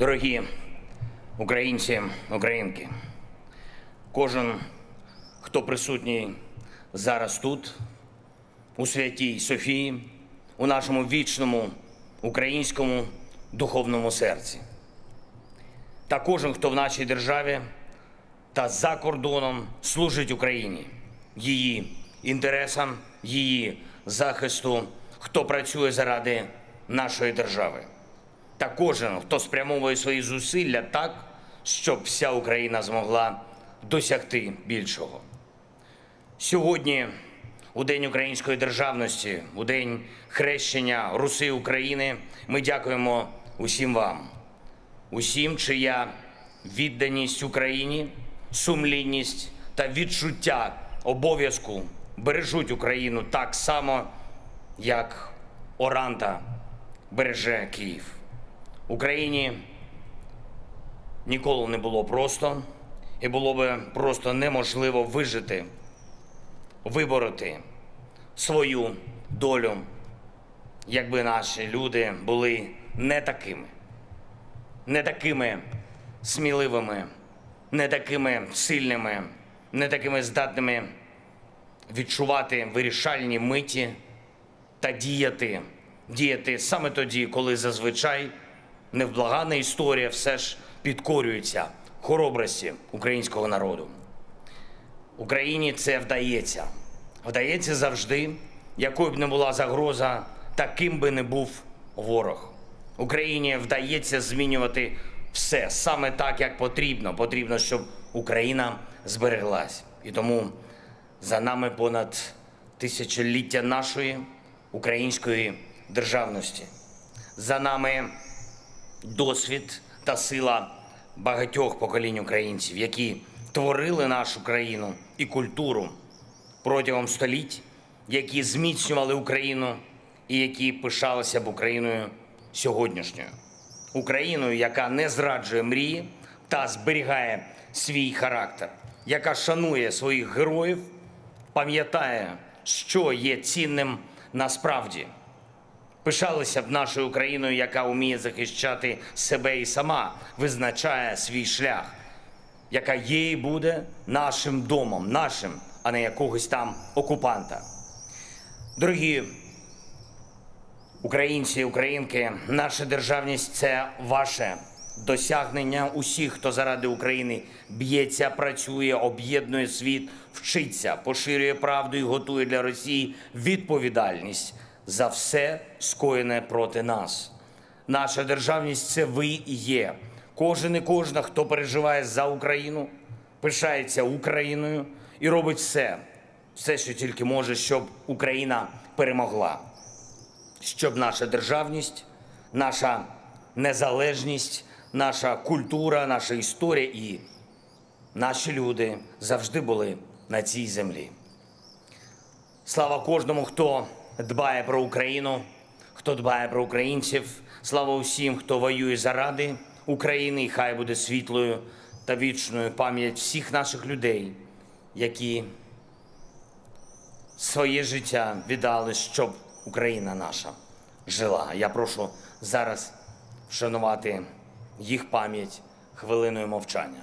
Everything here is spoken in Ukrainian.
Дорогі українці, українки, кожен, хто присутній зараз тут, у святій Софії, у нашому вічному українському духовному серці, та кожен, хто в нашій державі та за кордоном служить Україні, її інтересам, її захисту, хто працює заради нашої держави та кожен, хто спрямовує свої зусилля так, щоб вся Україна змогла досягти більшого. Сьогодні, у День української державності, у День хрещення Руси України, ми дякуємо усім вам, усім, чия відданість Україні, сумлінність та відчуття обов'язку бережуть Україну так само, як Оранта береже Київ. Україні ніколи не було просто, і було би просто неможливо вижити, вибороти свою долю, якби наші люди були не такими, не такими сміливими, не такими сильними, не такими здатними відчувати вирішальні миті та діяти, діяти саме тоді, коли зазвичай невблагана історія все ж підкорюється хоробрості українського народу. Україні це вдається. Вдається завжди, якою б не була загроза, таким би не був ворог. Україні вдається змінювати все саме так, як потрібно. Потрібно, щоб Україна збереглась. І тому за нами понад тисячоліття нашої української державності. За нами досвід та сила багатьох поколінь українців, які творили нашу країну і культуру протягом століть, які зміцнювали Україну і які пишалися б Україною сьогоднішньою. Україною, яка не зраджує мрії та зберігає свій характер, яка шанує своїх героїв, пам'ятає, що є цінним насправді пишалися б нашою Україною, яка вміє захищати себе і сама визначає свій шлях, яка є буде нашим домом, нашим, а не якогось там окупанта. Дорогі українці і українки, наша державність це ваше досягнення усіх, хто заради України б'ється, працює, об'єднує світ, вчиться, поширює правду і готує для Росії відповідальність за все скоєне проти нас. Наша державність це ви і є. Кожен і кожна, хто переживає за Україну, пишається Україною і робить все, все, що тільки може, щоб Україна перемогла, щоб наша державність, наша незалежність, наша культура, наша історія і наші люди завжди були на цій землі. Слава кожному, хто дбає про Україну, хто дбає про українців. Слава усім, хто воює заради України, і хай буде світлою та вічною пам'ять всіх наших людей, які своє життя віддали, щоб Україна наша жила. Я прошу зараз вшанувати їх пам'ять хвилиною мовчання.